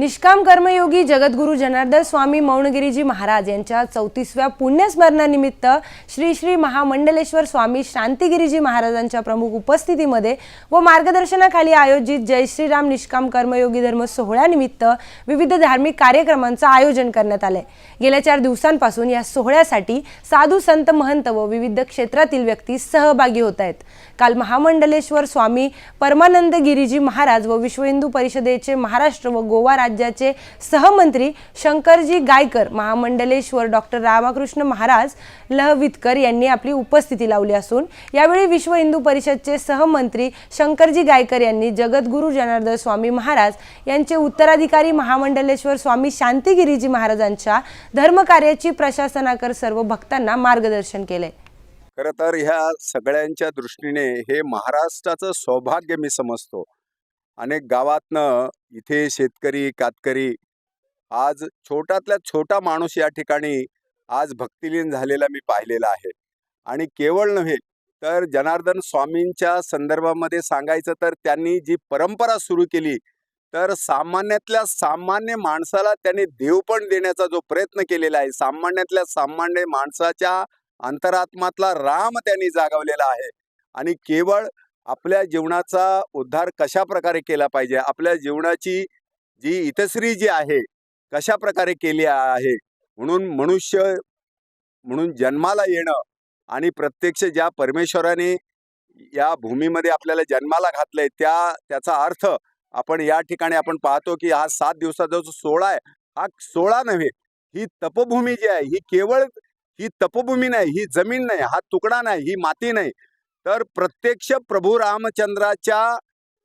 निष्काम कर्मयोगी जगद्गुरू जनार्दन स्वामी मौनगिरीजी महाराज यांच्या चौतीसव्या पुण्यस्मरणानिमित्त श्री श्री महामंडलेश्वर स्वामी शांतिगिरीजी महाराजांच्या प्रमुख उपस्थितीमध्ये व मार्गदर्शनाखाली आयोजित जय श्रीराम निष्काम कर्मयोगी धर्म सोहळ्यानिमित्त विविध धार्मिक कार्यक्रमांचं आयोजन करण्यात आलंय. गेल्या चार दिवसांपासून या सोहळ्यासाठी साधू संत महंत व विविध क्षेत्रातील व्यक्ती सहभागी होत आहेत. काल महामंडलेश्वर स्वामी परमानंद गिरीजी महाराज व विश्व हिंदू परिषदेचे महाराष्ट्र व गोवा राज्याचे सहमंत्री शंकरजी गायकर महामंडलेश्वर डॉक्टर रामकृष्ण महाराज लहवितकर यांनी आपली उपस्थिती लावली असून यावेळी विश्व हिंदू परिषदचे सहमंत्री शंकरजी गायकर यांनी जगद्गुरू जनार्दन स्वामी महाराज यांचे उत्तराधिकारी महामंडलेश्वर स्वामी शांतिगिरीजी महाराजांच्या धर्मकार्याची प्रशासनाकर सर्व भक्तांना मार्गदर्शन केले. खरं तर ह्या सगळ्यांच्या दृष्टीने हे महाराष्ट्राचं सौभाग्य मी समजतो. अनेक गावातनं इथे शेतकरी कातकरी आज छोटातल्या छोटा माणूस या ठिकाणी आज भक्तिलीन झालेला मी पाहिलेला आहे. आणि केवळ नव्हे तर जनार्दन स्वामींच्या संदर्भामध्ये सांगायचं तर त्यांनी जी परंपरा सुरू केली तर सामान्यातल्या सामान्य माणसाला त्यांनी देवपण देण्याचा जो प्रयत्न केलेला आहे सामान्यातल्या सामान्य माणसाच्या अंतरात्मातला राम त्यांनी जागवलेला आहे. आणि केवळ आपल्या जीवनाचा उद्धार कशा प्रकारे केला पाहिजे? आपल्या जीवनाची जी इतश्री जी आहे कशा प्रकारे केली आहे? म्हणून मनुष्य म्हणून जन्माला येणं आणि प्रत्यक्ष ज्या परमेश्वराने या भूमीमध्ये आपल्याला जन्माला घातलंय त्या त्याचा अर्थ आपण या ठिकाणी आपण पाहतो की हा सात दिवसाचा जो सोहळा आहे हा सोहळा नव्हे ही तपभूमी जी आहे ही केवळ ही तपभूमी नाही ही जमीन नाही हा तुकडा नाही ही माती नाही तर प्रत्यक्ष प्रभू रामचंद्राच्या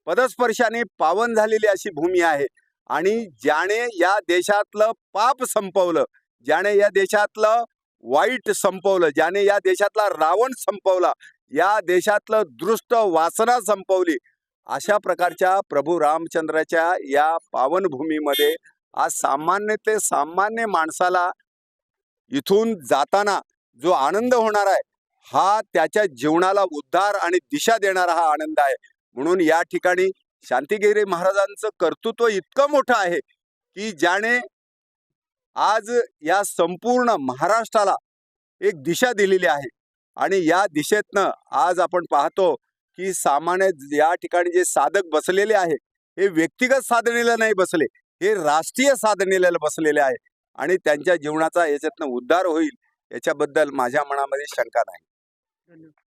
पदस्पर्शाने पावन झालेली अशी भूमी आहे. आणि ज्याने या देशातलं पाप संपवलं ज्याने या देशातलं वाईट संपवलं ज्याने या देशातला रावण संपवला या देशातलं दृष्ट वासना संपवली अशा प्रकारच्या प्रभू रामचंद्राच्या या पावनभूमीमध्ये आज सामान्य ते सामान्य माणसाला इथून जाताना जो आनंद होणार आहे हा त्याच्या जीवनाला उद्धार आणि दिशा देणारा हा आनंद आहे. म्हणून या ठिकाणी शांतिगिरी महाराजांचं कर्तृत्व इतकं मोठं आहे की ज्याने आज या संपूर्ण महाराष्ट्राला एक दिशा दिलेली आहे. आणि या दिशेतनं आज आपण पाहतो की सामान्य या ठिकाणी जे साधक बसलेले आहे हे व्यक्तिगत साधनेला नाही बसले हे राष्ट्रीय साधनेला बसलेले आहे. आणि त्यांच्या जीवनाचा याच्यातनं उद्धार होईल याच्याबद्दल माझ्या मनामध्ये शंका नाही. धन्यवाद